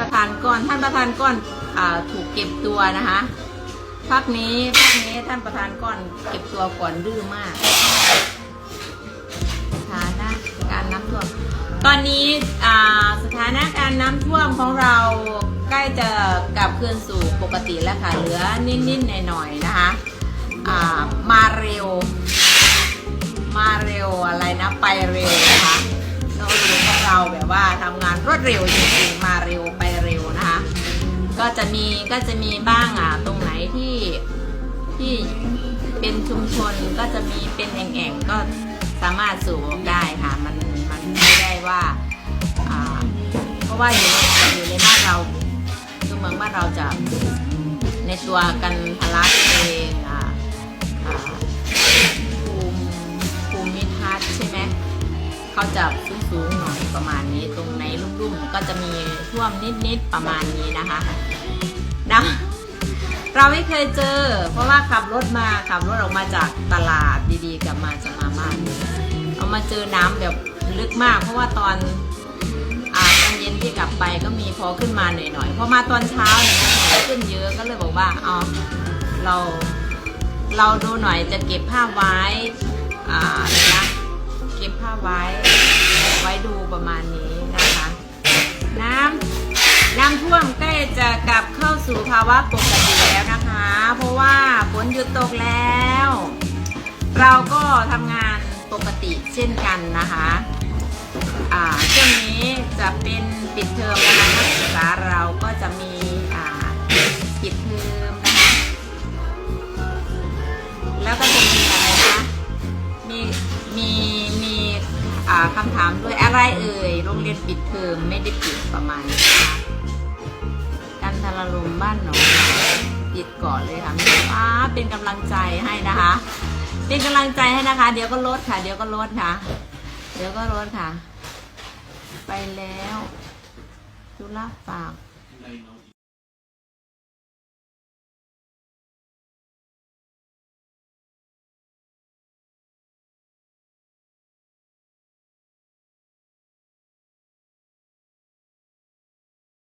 ประธานก้อน ท่านประธานก้อนอถูกเก็บตัวนะคะพักนี้พักนี้ท่านประธานก้อนเก็บตัวก่อนดื้อมากสถานะการน้ำท่วม ตอนนี้สถานะการน้ำท่วมของเราใกล้จะกลับคืนสู่ปกติแล้วค่ะเหลือนิดๆหน่อยๆนะคะมาเร็ว มาเร็วอะไรนะไปเร็วนะคะเราดูพวกเราแบบว่าทำงานรวดเร็วจริงๆ ก็จะมีก็จะมีบ้างอะตรงไหนที่ที่เป็นชุมชนก็จะมีเป็นแอ่งๆก็สามารถสูบได้ค่ะ มันมันไม่ได้ว่าอ่าเพราะว่าอยู่ในอยู่ในบ้านเราคือเมืองบ้านเราจะในตัวกันทะลักเอง เขาจะสูงๆหน่อยประมาณนี้ ตรงไหนลุ่มๆก็จะมีท่วมนิดๆประมาณนี้นะคะนะเราไม่เคยเจอ เพราะว่าขับรถมาขับรถออกมาจากตลาดดีๆกลับมาจะมาบ้านเอามาเจอน้ำแบบลึกมาก เพราะว่าตอนอาตอนเย็นที่กลับไปก็มีพอขึ้นมาหน่อยๆพอมาตอนเช้าเนี่ยมันขึ้นเยอะก็เลยบอกว่าเอาเราเราดูหน่อยจะเก็บภาไว้อ่าอะไรนะเก็บภาไว้ ประมาณนี้นะคะ น้ำน้ำท่วมใกล้จะกลับเข้าสู่ภาวะปกติแล้วนะคะ เพราะว่าฝนหยุดตกแล้ว เราก็ทำงานปกติเช่นกันนะคะอ่าช่วงนี้จะเป็นปิดเทอมนะคะนักศึกษาเราก็จะมีาคำถามด้วยอะไรเอ่ย โรงเรียนปิดเทอมไม่ได้ปิดประมาณนี้นะคะกันทรลมบ้านหนองปิดก่อนเลยค่ะอ้าเป็นกำลังใจให้นะคะ เป็นกำลังใจให้นะคะ เดี๋ยวก็ลดค่ะ เดี๋ยวก็ลดค่ะ เดี๋ยวก็ลดค่ะ ไปแล้วจุฬาฝากไ